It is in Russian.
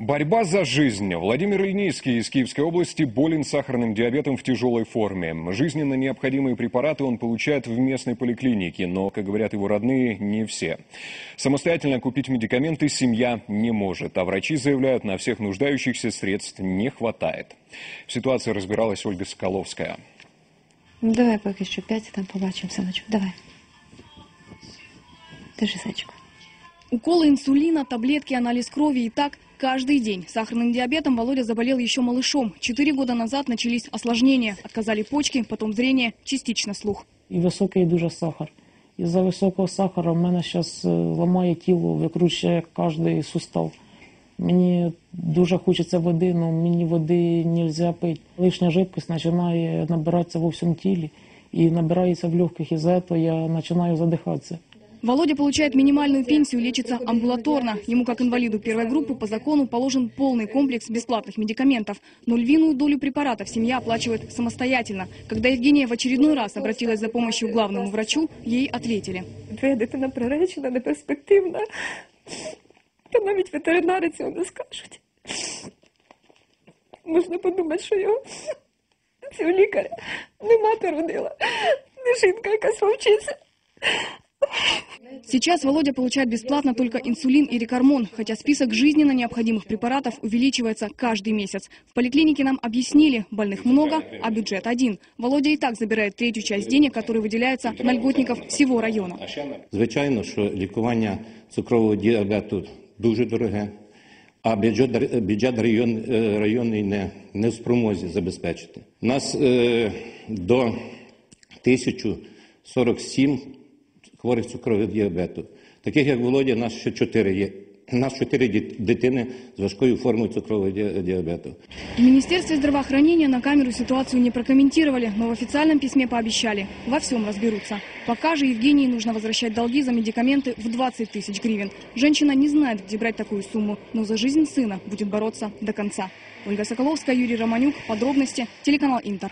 Борьба за жизнь. Владимир Ильницкий из Киевской области болен сахарным диабетом в тяжелой форме. Жизненно необходимые препараты он получает в местной поликлинике, но, как говорят его родные, не все. Самостоятельно купить медикаменты семья не может, а врачи заявляют, на всех нуждающихся средств не хватает. В ситуации разбиралась Ольга Соколовская. Ну, давай поки що п'ять, там побачимо, синочок. Давай. Держи, зайчик. Уколы инсулина, таблетки, анализ крови и так каждый день. Сахарным диабетом Володя заболел еще малышом. Четыре года назад начались осложнения. Отказали почки, потом зрение, частично слух. і високий дуже сахар. І за високого сахара в мене зараз ламає тіло, викручує кожний сустав. Мені дуже хочеться води, але мені води не можна пити. Лишня жидкость починає набиратися во всьому тілі і набирається в легких, і за цього я починаю задихатися. Володя получает минимальную пенсию, лечится амбулаторно. Ему, как инвалиду первой группы, по закону положен полный комплекс бесплатных медикаментов. Но львиную долю препаратов семья оплачивает самостоятельно. Когда Евгения в очередной раз обратилась за помощью к главному врачу, ей ответили. Твоя дитина приречена, неперспективна. Та навіть ветеринари цього не скажуть. Можна подумати, що його цього лікаря не мати родила, не жінка якась вовчиця. Сейчас Володя получает бесплатно только инсулин и рекормон, хотя список жизненно необходимых препаратов увеличивается каждый месяц. В поликлинике нам объяснили, больных много, а бюджет один. Володя и так забирает третью часть денег, которые выделяются на льготников всего района. Звичайно, що лікування цукрового діабету дуже дороге, а бюджет, бюджет район, е, районний не, не в спромозі забезпечити. У нас е, до 1047 хворих цукрового діабету. Таких як Володя, нас ще чотири є. У нас чотири діт- дитини з важкою формою цукрового ді- діабету. В Министерстве здравоохранения на камеру ситуацию не прокомментировали, но в официальном письме пообещали, во всем разберутся. Пока же Евгении нужно возвращать долги за медикаменты в 20 тысяч гривен. Женщина не знает, где брать такую сумму, но за жизнь сына будет бороться до конца. Ольга Соколовская, Юрий Романюк. Подробности. Телеканал Интер.